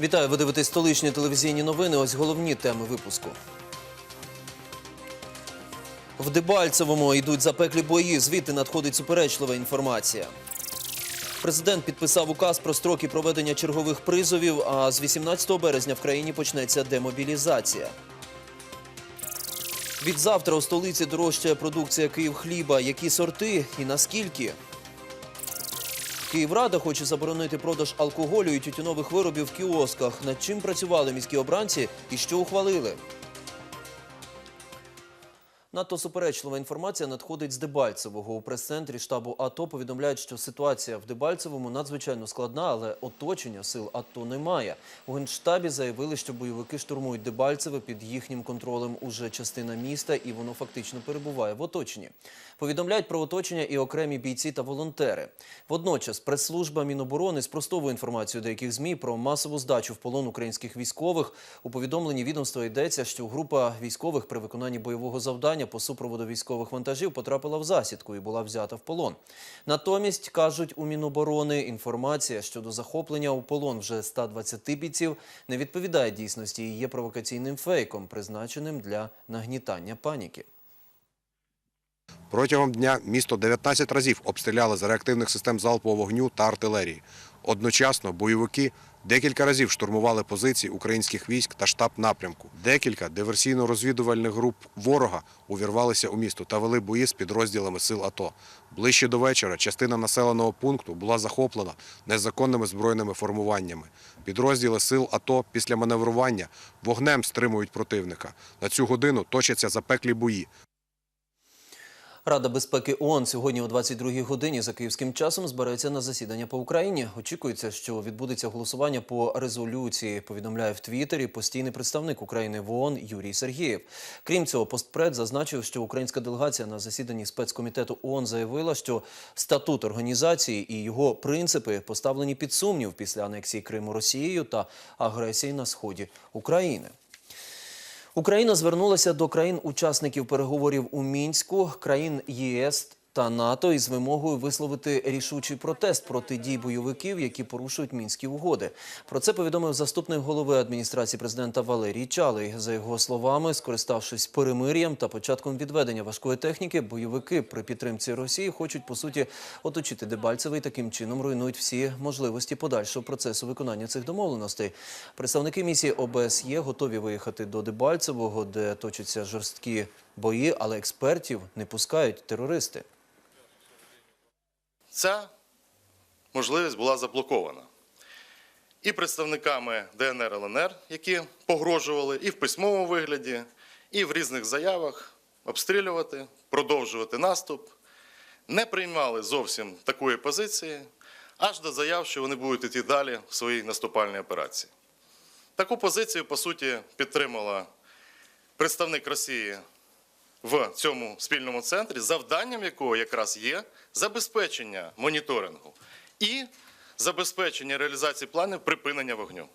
Вітаю, ви дивитесь столичні телевізійні новини. Ось головні теми випуску. В Дебальцевому йдуть запеклі бої. Звідти надходить суперечлива інформація. Президент підписав указ про строки проведення чергових призовів. А з 18 березня в країні почнеться демобілізація. Від завтра у столиці дорожчає продукція Київхліба. Які сорти і наскільки? Київрада хоче заборонити продаж алкоголю і тютюнових виробів в кіосках. Над чим працювали міські обранці і що ухвалили? Надто суперечлива інформація надходить з Дебальцевого. У прес-центрі штабу АТО повідомляють, що ситуація в Дебальцевому надзвичайно складна, але оточення сил АТО немає. У генштабі заявили, що бойовики штурмують Дебальцеве під їхнім контролем уже частина міста, і воно фактично перебуває в оточенні. Повідомляють про оточення і окремі бійці та волонтери. Водночас прес-служба Міноборони спростовує інформацію деяких змі про масову здачу в полон українських військових. У повідомленні відомства йдеться, що група військових при виконанні бойового завдання по супроводу військових вантажів потрапила в засідку і була взята в полон. Натомість кажуть у Міноборони, інформація щодо захоплення у полон вже 120 бійців не відповідає дійсності і є провокаційним фейком, призначеним для нагнітання паніки. Протягом дня місто 19 разів обстріляли з реактивних систем залпового вогню та артилерії. Одночасно бойовики декілька разів штурмували позиції українських військ та штаб напрямку. Декілька диверсійно-розвідувальних груп ворога увірвалися у місто та вели бої з підрозділами сил АТО. Ближче до вечора частина населеного пункту була захоплена незаконними збройними формуваннями. Підрозділи сил АТО після маневрування вогнем стримують противника. На цю годину точаться запеклі бої. Рада безпеки ООН сьогодні о 22-й годині за київським часом збереться на засідання по Україні. Очікується, що відбудеться голосування по резолюції. Повідомляє в Твіттері постійний представник України в ООН Юрій Сергієв. Крім цього, постпред зазначив, що українська делегація на засіданні спецкомітету ООН заявила, що статут організації і його принципи поставлені під сумнів після анексії Криму Росією та агресії на сході України. Україна звернулася до країн-учасників переговорів у мінську, країн ЄС та НАТО із вимогою висловити рішучий протест проти дій бойовиків, які порушують мінські угоди. Про це повідомив заступник голови адміністрації президента Валерій Чалий. За його словами, скориставшись перемир'ям та початком відведення важкої техніки, бойовики при підтримці Росії хочуть по суті оточити Дебальцеве і таким чином руйнують всі можливості подальшого процесу виконання цих домовленостей. Представники місії ОБСЄ готові виїхати до Дебальцевого, де точаться жорсткі бої, але експертів не пускають терористи. Ця можливість була заблокована і представниками ДНР ЛНР, які погрожували і в письмовому вигляді, і в різних заявах обстрілювати, продовжувати наступ, не приймали зовсім такої позиції, аж до заяв, що вони будуть йти далі в своїй наступальній операції. Таку позицію, по суті, підтримала представник Росії в цьому спільному центрі, завданням якого якраз є забезпечення моніторингу і забезпечення реалізації планів припинення вогню.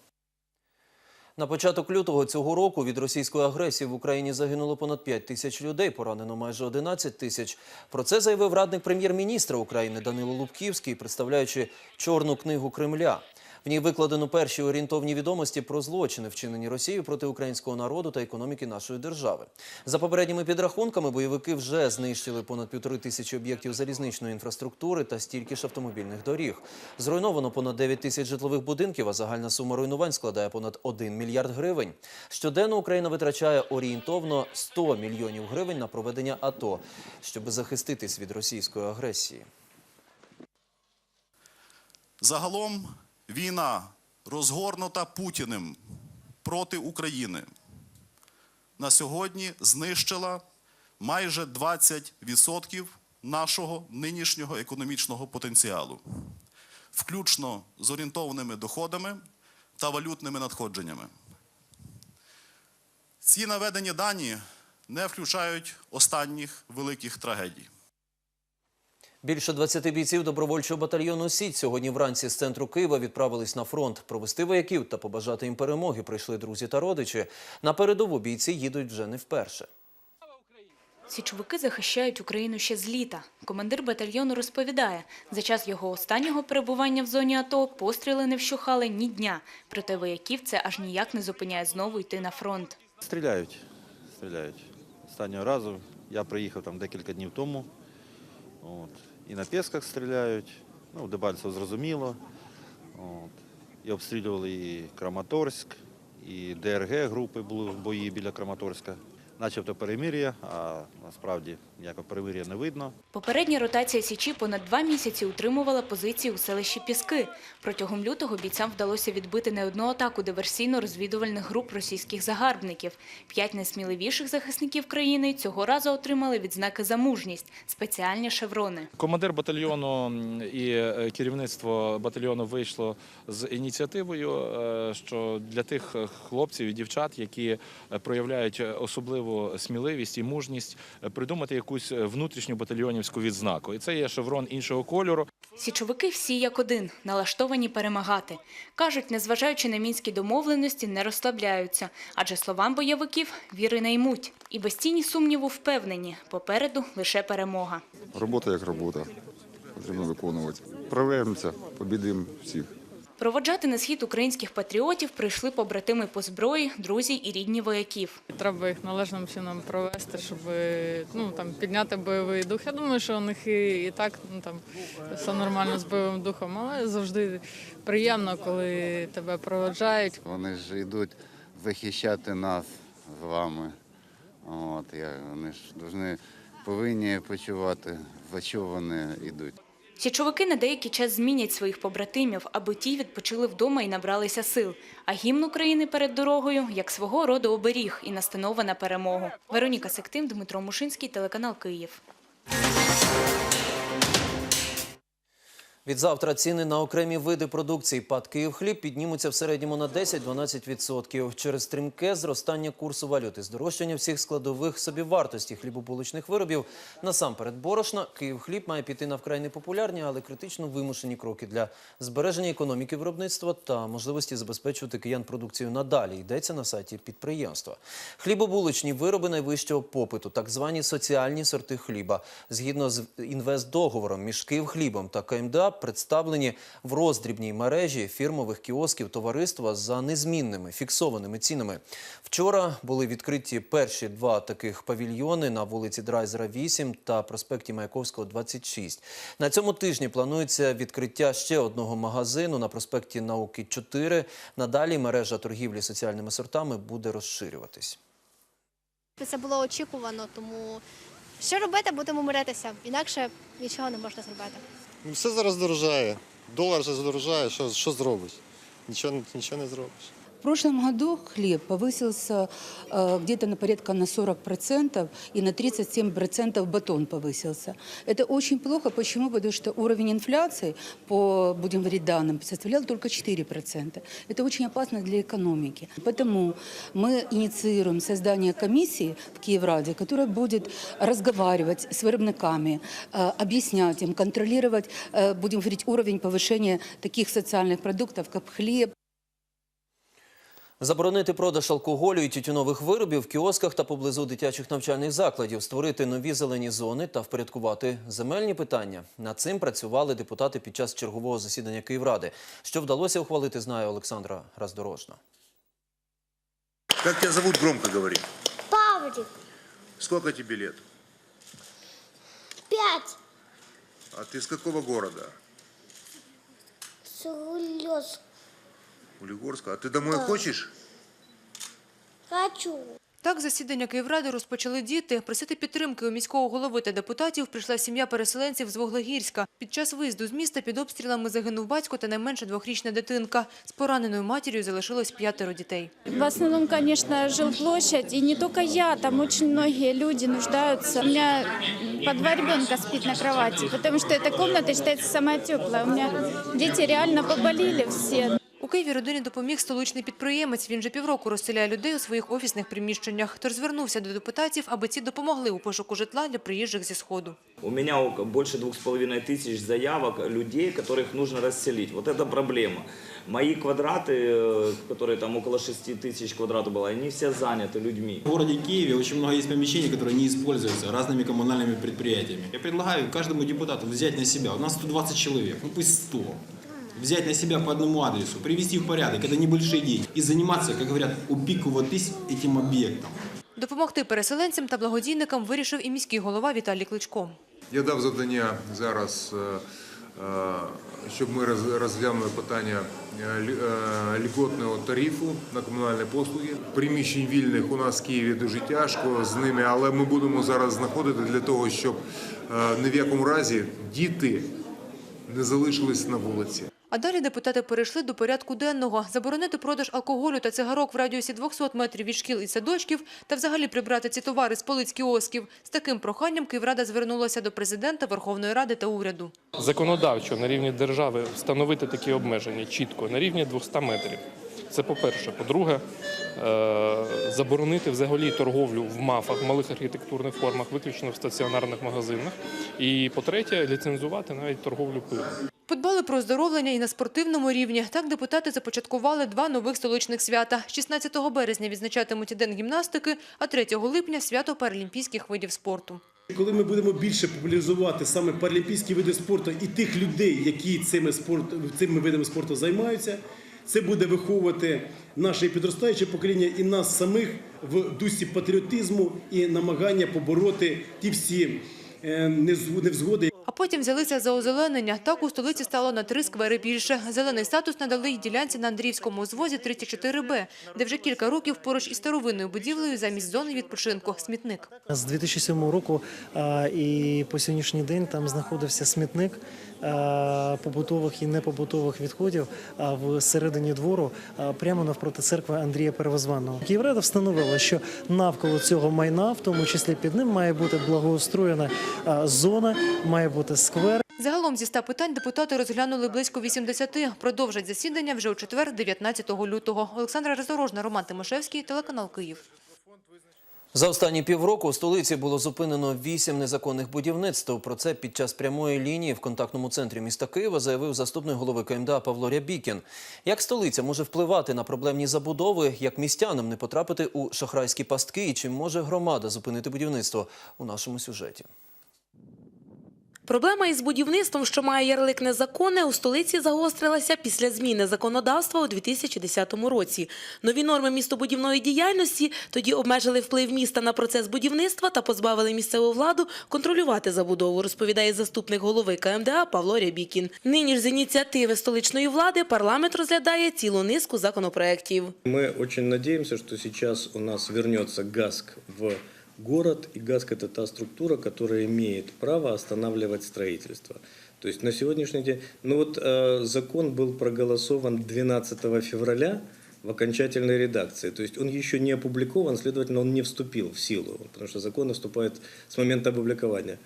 На початок лютого цього року від російської агресії в Україні загинуло понад 5 тисяч людей, поранено майже 11 тисяч. Про це заявив радник прем'єр-міністра України Данило Лубківський, представляючи чорну книгу Кремля. В ній викладено перші орієнтовні відомості про злочини, вчинені Росією проти українського народу та економіки нашої держави. За попередніми підрахунками, бойовики вже знищили понад півтори тисячі об'єктів залізничної інфраструктури та стільки ж автомобільних доріг. Зруйновано понад 9 тисяч житлових будинків, а загальна сума руйнувань складає понад 1 мільярд гривень. Щоденно Україна витрачає орієнтовно 100 мільйонів гривень на проведення АТО, щоб захиститись від російської агресії. Загалом війна, розгорнута Путіним проти України, на сьогодні знищила майже 20% нашого нинішнього економічного потенціалу, включно з орієнтованими доходами та валютними надходженнями. Ці наведені дані не включають останніх великих трагедій. Більше 20 бійців добровольчого батальйону Січ сьогодні вранці з центру Києва відправились на фронт. Провести вояків та побажати їм перемоги прийшли друзі та родичі. На передову бійці їдуть вже не вперше. Січовики захищають Україну ще з літа. Командир батальйону розповідає, за час його останнього перебування в зоні АТО постріли не вщухали ні дня. Проте вояків це аж ніяк не зупиняє знову йти на фронт. Стріляють, стріляють. Останнього разу я приїхав там декілька днів тому. От. І на Песках стріляють, ну, в Дебальцево зрозуміло. От. І обстрілювали і Краматорськ, і ДРГ групи були в бої біля Краматорська. Начебто перемир'я, а насправді ніякого перемир'я не видно. Попередня ротація Січі понад два місяці утримувала позиції у селищі Піски. Протягом лютого бійцям вдалося відбити не одну атаку диверсійно-розвідувальних груп російських загарбників. П'ять найсміливіших захисників країни цього разу отримали відзнаки за мужність – спеціальні шеврони. Командир батальйону і е, керівництво батальйону вийшло з ініціативою, е, що для тих е, хлопців і дівчат, які проявляють особливу сміливість і мужність, е, придумати якусь е, внутрішню батальйонівську відзнаку. І це є шеврон іншого кольору. Січовики всі як один, налаштовані перемагати. Кажуть, незважаючи на мінські домовленості, не розслабляються, адже словам бойовиків віри не ймуть. І без тіні сумніву впевнені, попереду лише перемога. Робота як робота. Потрібно виконувати. Проявляємося, побідуємо всіх. Проводжати на схід українських патріотів прийшли побратими по зброї, друзі і рідні вояків. Треба їх належним чином провести, щоб ну там підняти бойовий дух. Я думаю, що у них і, і так ну там все нормально з бойовим духом, але завжди приємно, коли тебе проводжають. Вони ж йдуть захищати нас з вами. От, я, вони ж повинні, повинні почувати, за що вони йдуть. Січовики на деякий час змінять своїх побратимів, аби ті відпочили вдома і набралися сил. А гімн України перед дорогою як свого роду оберіг і настанова на перемогу. Вероніка Сектим, Дмитро Мушинський, телеканал Київ. Відзавтра ціни на окремі види продукції ПАД «Київхліб» піднімуться в середньому на 10-12%. Через стрімке зростання курсу валюти, здорожчання всіх складових собівартості хлібобулочних виробів, насамперед борошна, «Київхліб» має піти на вкрай непопулярні, але критично вимушені кроки для збереження економіки виробництва та можливості забезпечувати киян продукцією надалі, йдеться на сайті підприємства. Хлібобулочні вироби найвищого попиту, так звані соціальні сорти хліба. Згідно з інвестдоговором між «Київхлібом» та КМДА представлені в роздрібній мережі фірмових кіосків товариства за незмінними фіксованими цінами. Вчора були відкриті перші два таких павільйони на вулиці Драйзера 8 та проспекті Маяковського 26. На цьому тижні планується відкриття ще одного магазину на проспекті Науки 4. Надалі мережа торгівлі соціальними сортами буде розширюватись. Це було очікувано, тому що робити, будемо миритися. Інакше нічого не можна зробити. Ну, Все зараз дорожає. Долар вже здорожає, що, що зробиш? Нічого, нічого не зробиш. Прошлом году хлеб повысился э, где-то на порядка на 40% и на 37% батон повысился. Это очень плохо. Почему? Потому что уровень инфляции, по, будем говорить данным, составлял только 4%. Это очень опасно для экономики. Поэтому мы инициируем создание комиссии в Киевраде, которая будет разговаривать с виробниками, э, объяснять им, контролировать, э, будем говорить, уровень повышения таких социальных продуктов, как хлеб, Заборонити продаж алкоголю і тютюнових виробів в кіосках та поблизу дитячих навчальних закладів, створити нові зелені зони та впорядкувати земельні питання. Над цим працювали депутати під час чергового засідання Київради. Що вдалося ухвалити, знає Олександра Раздорожна. Как тебя зовут, громко говори. Павлік, Сколько тебе лет? п'ять, А ты с какого города? Сулёс, Улигорска. А ты домой хочешь? хочу. Так, засідання Київради розпочали діти. Просити підтримки у міського голови та депутатів прийшла сім'я переселенців з Вуглегірська. Під час виїзду з міста під обстрілами загинув батько та найменше двохрічна дитинка. З пораненою матір'ю залишилось п'ятеро дітей. В основном, конечно, жилплощадь, и не только я, там очень многие люди нуждаются. У меня по два ребенка спит на кровати, потому что эта комната считается самая теплая. У меня дети реально поболели все. У Києві родині допоміг столичний підприємець. Він же півроку розселяє людей у своїх офісних приміщеннях. Тож звернувся до депутатів, аби ці допомогли у пошуку житла для приїжджих зі Сходу. У меня око- больше двух с половиной тысяч заявок людей, которых нужно расселить. Вот это проблема. Мои квадраты, э, которые там около 6 тысяч квадратов было, они все заняты людьми. В городе Киеве очень много есть помещений, которые не используются разными коммунальными предприятиями. Я предлагаю каждому депутату взять на себя, у нас 120 человек, ну пусть 100, взять на себя по одному адресу, привести в порядок, это небольшие деньги, и заниматься, как говорят, упиковатись этим объектом. Допомогти переселенцям та благодійникам вирішив і міський голова Віталій Кличко. Я дав завдання зараз, е, е, щоб ми роз- розглянули питання е, лі- е, льготного тарифу на комунальні послуги. Приміщень вільних у нас в Києві дуже тяжко з ними, але ми будемо зараз знаходити для того, щоб е, ні в якому разі діти не залишились на вулиці. А далі депутати перейшли до порядку денного. Заборонити продаж алкоголю та цигарок в радіусі 200 метрів від шкіл і садочків та взагалі прибрати ці товари з полиць кіосків. З таким проханням Київрада звернулася до президента, Верховної Ради та уряду. Законодавчо на рівні держави встановити такі обмеження чітко на рівні 200 метрів. Це по-перше. По-друге, е, заборонити взагалі торговлю в мафах, малих архітектурних формах, виключно в стаціонарних магазинах. І по-третє, ліцензувати навіть торговлю пивом. Подбали про оздоровлення і на спортивному рівні. Так депутати започаткували два нових столичних свята. 16 березня відзначатимуть День гімнастики, а 3 липня – свято паралімпійських видів спорту. Коли ми будемо більше популяризувати саме паралімпійські види спорту і тих людей, які цими, спорт, цими видами спорту займаються, це буде виховувати наше підростаюче покоління і нас самих в дусі патріотизму і намагання побороти ті всі е, невзгоди, потім взялися за озеленення. Так у столиці стало на три сквери більше. Зелений статус надали й ділянці на Андріївському узвозі 34Б, де вже кілька років поруч із старовинною будівлею замість зони відпочинку – смітник. З 2007 року і по сьогоднішній день там знаходився смітник побутових і непобутових відходів в середині двору, прямо навпроти церкви Андрія Перевозванного. Київрада встановила, що навколо цього майна, в тому числі під ним, має бути благоустроєна зона, має бути сквер. Загалом зі 100 питань депутати розглянули близько 80. Продовжать засідання вже у четвер, 19 лютого. Олександра Резорожна, Роман Тимошевський, телеканал Київ. За останні півроку у столиці було зупинено вісім незаконних будівництв. Про це під час прямої лінії в контактному центрі міста Києва заявив заступник голови КМДА Павло Рябікін. Як столиця може впливати на проблемні забудови, як містянам не потрапити у шахрайські пастки і чи може громада зупинити будівництво у нашому сюжеті? Проблема із будівництвом, що має ярлик незаконне, у столиці загострилася після зміни законодавства у 2010 році. Нові норми містобудівної діяльності тоді обмежили вплив міста на процес будівництва та позбавили місцеву владу контролювати забудову, розповідає заступник голови КМДА Павло Рябікін. Нині ж з ініціативи столичної влади парламент розглядає цілу низку законопроєктів. Мы очень надеемся, что сейчас у нас вернется ГАСК в город, и ГАСК это та структура, которая имеет право останавливать строительство. То есть на сегодняшний день, ну вот э, закон был проголосован 12 февраля в окончательной редакции. То есть он еще не опубликован, следовательно, он не вступил в силу, потому что закон вступает с момента опубликования.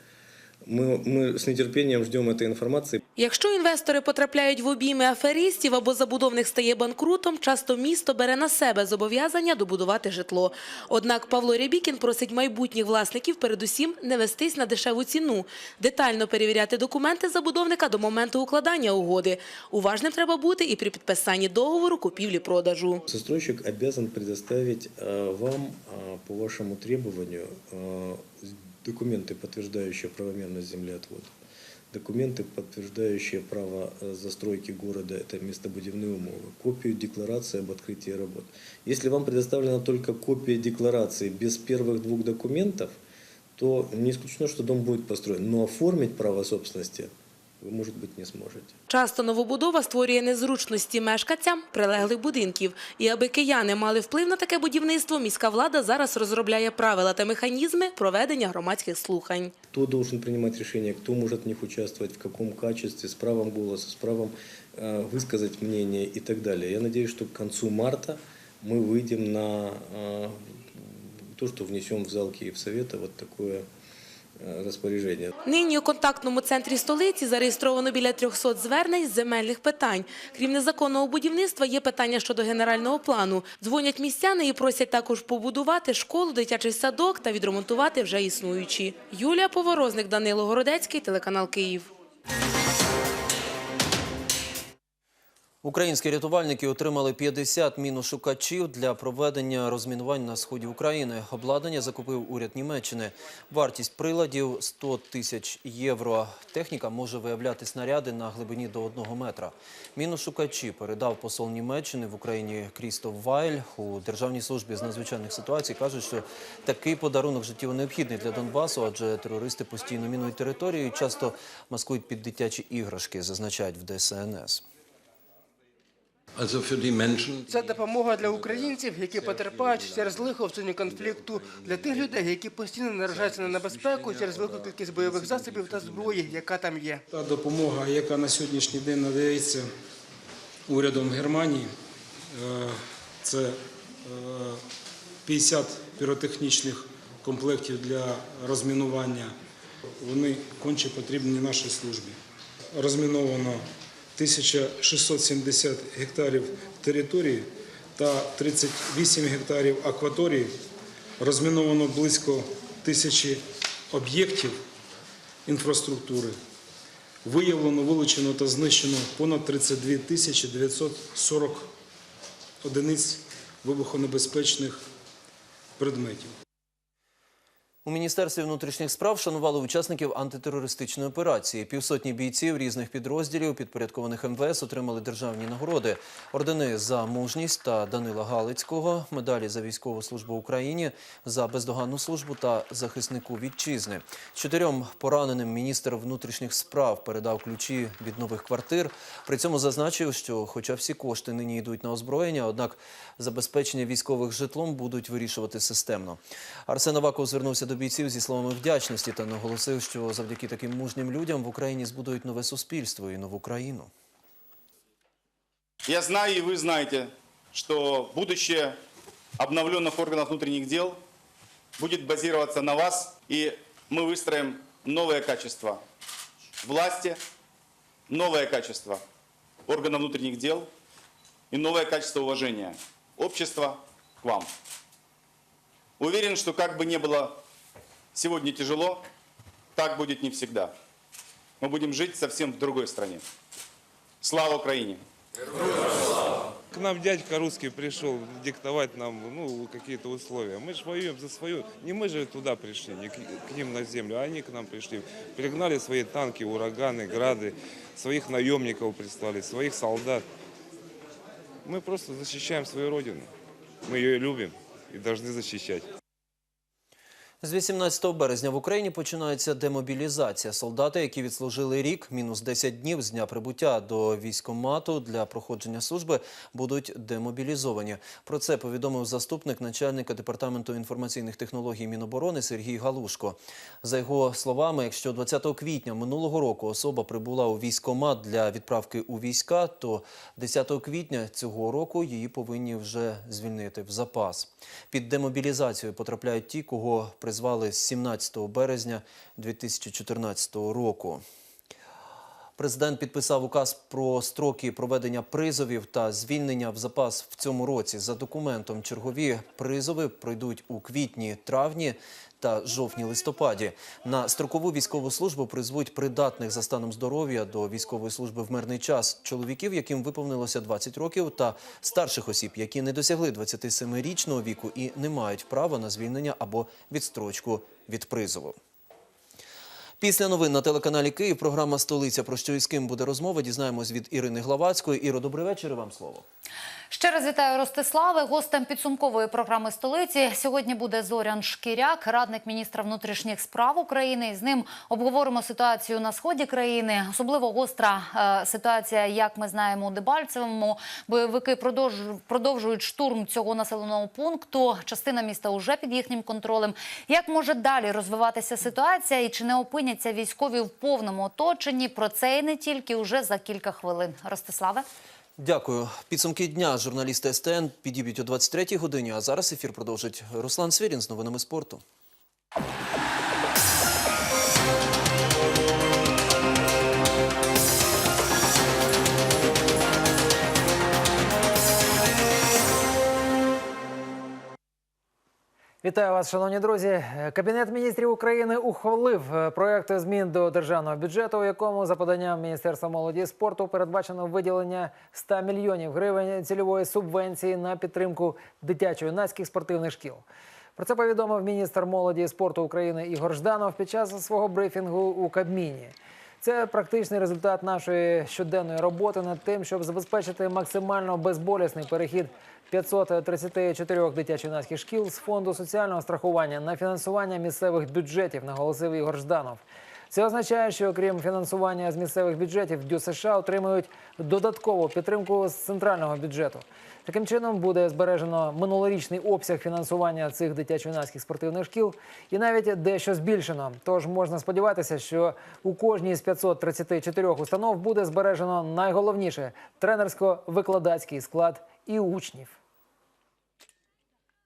Мы, мы с нетерпением ждем этой информации. Якщо інвестори потрапляють в обійми аферистів або забудовник стає банкрутом, часто місто бере на себе зобов'язання добудувати житло. Однак Павло Рябікін просить майбутніх власників передусім не вестись на дешеву ціну, детально перевіряти документи забудовника до моменту укладання угоди. Уважним треба бути і при підписанні договору купівлі-продажу. Застройщик обязан предоставить э, вам э, по вашему требованию э, документы, подтверждающие правомерность землеотвода, документы, подтверждающие право э, застройки города, это местобудивные умовы, копию декларации об открытии работ. Если вам предоставлена только копия декларации без первых двух документов, то не исключено, что дом будет построен, но оформить право собственности вы, может быть, не сможете. Часто новобудова створює незручності мешканцям прилеглих будинків. І аби кияни мали вплив на таке будівництво, міська влада зараз розробляє правила та механізми проведення громадських слухань. Кто должен принимать решения, кто может в них участвовать, в каком качестве, с правом голоса, с правом э, высказать мнение и так далее. Я надеюсь, что к концу марта мы выйдем на э, то, что внесем в зал Киевсовета вот такое э. Нині у контактному центрі столиці зареєстровано біля 300 звернень з земельних питань. Крім незаконного будівництва, є питання щодо генерального плану. Дзвонять містяни і просять також побудувати школу, дитячий садок та відремонтувати вже існуючі. Юлія Поворозник, Данило Городецький, телеканал Київ. Українські рятувальники отримали 50 міношукачів для проведення розмінувань на сході України. Обладнання закупив уряд Німеччини. Вартість приладів – 100 тисяч євро. Техніка може виявляти снаряди на глибині до одного метра. Міношукачі передав посол Німеччини в Україні Крістоф Вайль. У Державній службі з надзвичайних ситуацій кажуть, що такий подарунок життєво необхідний для Донбасу, адже терористи постійно мінують територію і часто маскують під дитячі іграшки, зазначають в ДСНС. Це допомога для українців, які потерпають через лихо в зоні конфлікту, для тих людей, які постійно наражаються на небезпеку через велику кількість бойових засобів та зброї, яка там є. Та допомога, яка на сьогоднішній день надається урядом Германії, е, це е, 50 піротехнічних комплектів для розмінування. Вони конче потрібні нашій службі. Розміновано 1670 гектарів території та 38 гектарів акваторії. Розміновано близько тисячі об'єктів інфраструктури. Виявлено, вилучено та знищено понад 32 тисячі 940 одиниць вибухонебезпечних предметів. У Міністерстві внутрішніх справ шанували учасників антитерористичної операції. Півсотні бійців різних підрозділів, підпорядкованих МВС, отримали державні нагороди. Ордени за мужність та Данила Галицького, медалі за військову службу Україні, за бездоганну службу та захиснику вітчизни. Чотирьом пораненим міністр внутрішніх справ передав ключі від нових квартир. При цьому зазначив, що хоча всі кошти нині йдуть на озброєння, однак забезпечення військових житлом будуть вирішувати системно. Арсен Аваков звернувся до бійців зі словами вдячності та наголосив, що завдяки таким мужнім людям в Україні збудують нове суспільство і нову країну. Я знаю, и вы знаете, что будущее обновленных органов внутренних дел будет базироваться на вас, и мы выстроим новое качество власти, новое качество органов внутренних дел и новое качество уважения общества к вам. Уверен, что как бы ни было сегодня тяжело, так будет не всегда. Мы будем жить совсем в другой стране. Слава Украине! К нам дядька русский пришел диктовать нам ну, какие-то условия. Мы же воюем за свою. Не мы же туда пришли, не к, к ним на землю, а они к нам пришли. Пригнали свои танки, ураганы, грады, своих наемников прислали, своих солдат. Мы просто защищаем свою родину. Мы ее любим и должны защищать. З 18 березня в Україні починається демобілізація. Солдати, які відслужили рік, мінус 10 днів з дня прибуття до військкомату для проходження служби, будуть демобілізовані. Про це повідомив заступник начальника департаменту інформаційних технологій Міноборони Сергій Галушко. За його словами, якщо 20 квітня минулого року особа прибула у військкомат для відправки у війська, то 10 квітня цього року її повинні вже звільнити в запас. Під демобілізацію потрапляють ті, кого призвали з 17 березня 2014 року. Президент підписав указ про строки проведення призовів та звільнення в запас в цьому році. За документом чергові призови пройдуть у квітні, травні та жовтні-листопаді. На строкову військову службу призвуть придатних за станом здоров'я до військової служби в мирний час чоловіків, яким виповнилося 20 років, та старших осіб, які не досягли 27-річного віку і не мають права на звільнення або відстрочку від призову. Після новин на телеканалі Київ програма Столиця про що і з ким буде розмова. Дізнаємось від Ірини Главацької. Іро, добрий вечір. Вам слово. Ще раз вітаю Ростиславе. Гостем підсумкової програми столиці сьогодні буде Зорян Шкіряк, радник міністра внутрішніх справ України. З ним обговоримо ситуацію на сході країни. Особливо гостра е, ситуація, як ми знаємо, у Дебальцевому. Бойовики продовжують штурм цього населеного пункту. Частина міста уже під їхнім контролем. Як може далі розвиватися ситуація і чи не опиняться військові в повному оточенні? Про це і не тільки уже за кілька хвилин. Ростиславе. Дякую. Підсумки дня журналісти СТН підіб'ють о 23-й годині. А зараз ефір продовжить Руслан Свірін з новинами спорту. Вітаю вас, шановні друзі. Кабінет міністрів України ухвалив е, проект змін до державного бюджету, у якому за поданням Міністерства молоді і спорту передбачено виділення 100 мільйонів гривень цільової субвенції на підтримку дитячо-юнацьких спортивних шкіл. Про це повідомив міністр молоді і спорту України Ігор Жданов під час свого брифінгу у Кабміні. Це практичний результат нашої щоденної роботи над тим, щоб забезпечити максимально безболісний перехід 534 дитячо-юнацьких шкіл з фонду соціального страхування на фінансування місцевих бюджетів, наголосив Ігор Жданов. Це означає, що окрім фінансування з місцевих бюджетів, ДЮ США отримують додаткову підтримку з центрального бюджету. Таким чином буде збережено минулорічний обсяг фінансування цих дитячо-юнацьких спортивних шкіл і навіть дещо збільшено. Тож можна сподіватися, що у кожній з 534 установ буде збережено найголовніше тренерсько-викладацький склад і учнів.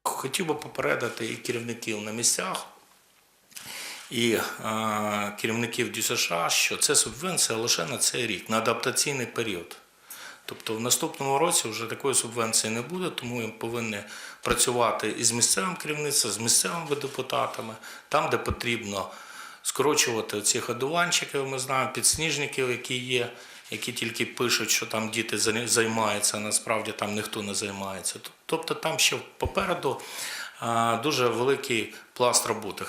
Хотів би попередити і керівників на місцях, і е, керівників ДЮСШ, що це субвенція лише на цей рік, на адаптаційний період. Тобто в наступному році вже такої субвенції не буде, тому ми повинні працювати із місцевим керівництвом, з місцевими депутатами, там, де потрібно скорочувати ці годуванчиків, ми знаємо, підсніжників, які є, які тільки пишуть, що там діти займаються, а насправді там ніхто не займається. Тобто там ще попереду е, дуже великий пласт роботи.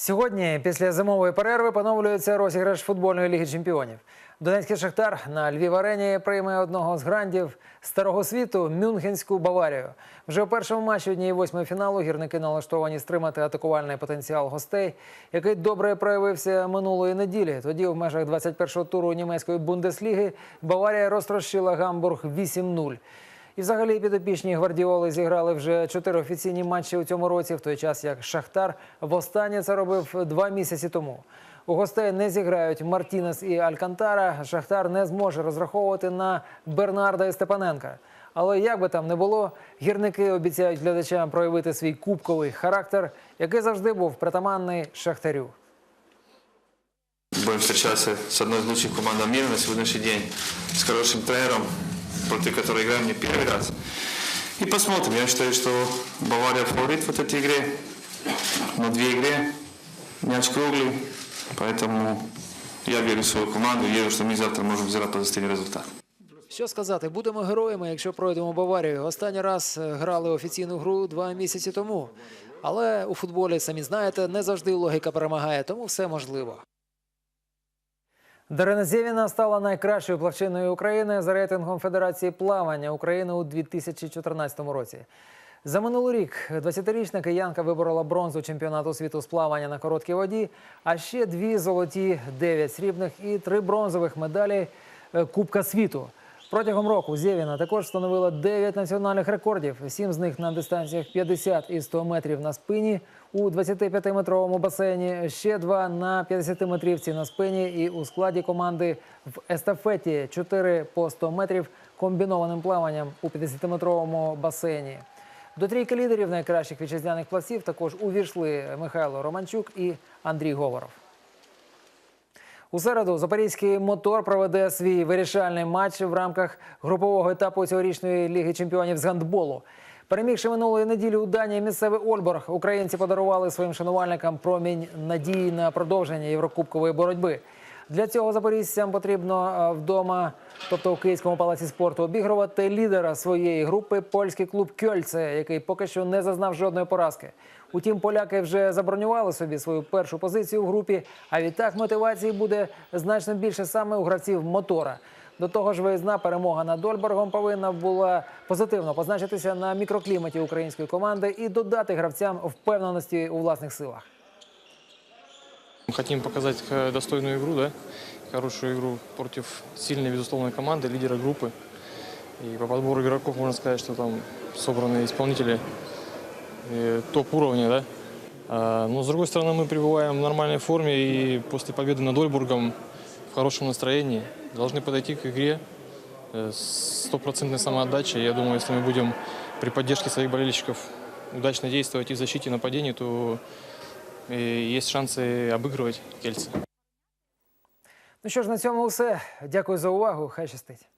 Сьогодні, після зимової перерви, поновлюється розіграш футбольної ліги чемпіонів. Донецький Шахтар на Львів арені прийме одного з грандів старого світу Мюнхенську Баварію. Вже у першому матчі однієї восьмої фіналу гірники налаштовані стримати атакувальний потенціал гостей, який добре проявився минулої неділі. Тоді в межах 21-го туру німецької бундесліги Баварія розтрощила Гамбург 8-0. І взагалі підопічні гвардіоли зіграли вже чотири офіційні матчі у цьому році, в той час як Шахтар востаннє це робив два місяці тому. У гостей не зіграють Мартінес і Алькантара. Шахтар не зможе розраховувати на Бернарда і Степаненка. Але як би там не було, гірники обіцяють глядачам проявити свій кубковий характер, який завжди був притаманний Шахтарю. Будем встречаться с одной из лучших команд мира на сегодняшний день, с хорошим тренером, против которого играем не первый раз. И посмотрим. Я считаю, что Бавария фаворит в этой игре. На две игры мяч круглый. Поэтому я верю в свою команду и верю, что мы завтра можем взять позитивный результат. Що сказати, будемо героями, якщо пройдемо Баварію. Останній раз е, грали офіційну гру два місяці тому. Але у футболі, самі знаєте, не завжди логіка перемагає, тому все можливо. Дарина Зєвіна стала найкращою плавчиною України за рейтингом Федерації плавання України у 2014 році. За минулий рік 20-річна киянка виборола бронзу чемпіонату світу з плавання на короткій воді, а ще дві золоті, дев'ять срібних і три бронзових медалі е, Кубка світу. Протягом року Зєвіна також встановила 9 національних рекордів, сім з них на дистанціях 50 і 100 метрів на спині у 25-метровому басейні, ще два на 50-метрівці на спині і у складі команди в естафеті 4 по 100 метрів комбінованим плаванням у 50-метровому басейні. До трійки лідерів найкращих вітчизняних плавців також увійшли Михайло Романчук і Андрій Говоров. У середу запорізький мотор проведе свій вирішальний матч в рамках групового етапу цьогорічної ліги чемпіонів з гандболу. Перемігши минулої неділі у Данії місцевий Ольборг, українці подарували своїм шанувальникам промінь надії на продовження єврокубкової боротьби. Для цього запорізцям потрібно е, вдома, тобто у Київському палаці спорту, обігрувати лідера своєї групи польський клуб Кьольце, який поки що не зазнав жодної поразки. Утім, поляки вже забронювали собі свою першу позицію у групі. А відтак мотивації буде значно більше саме у гравців мотора. До того ж, виїзна перемога над Ольборгом повинна була позитивно позначитися на мікрокліматі української команди і додати гравцям впевненості у власних силах. Хотим показать э, достойную игру, да, хорошую игру против сильной, безусловной команды, лидера группы. И по подбору игроков можно сказать, что там собраны исполнители э, топ-уровня, да. А, но, с другой стороны, мы пребываем в нормальной форме и после победы над Ольбургом в хорошем настроении. Должны подойти к игре э, с стопроцентной самоотдачей. Я думаю, если мы будем при поддержке своих болельщиков удачно действовать и в защите, и в нападении, то э, есть шансы обыгрывать кельцы. Ну що ж, на цьому все. Дякую за увагу. Хай щастить.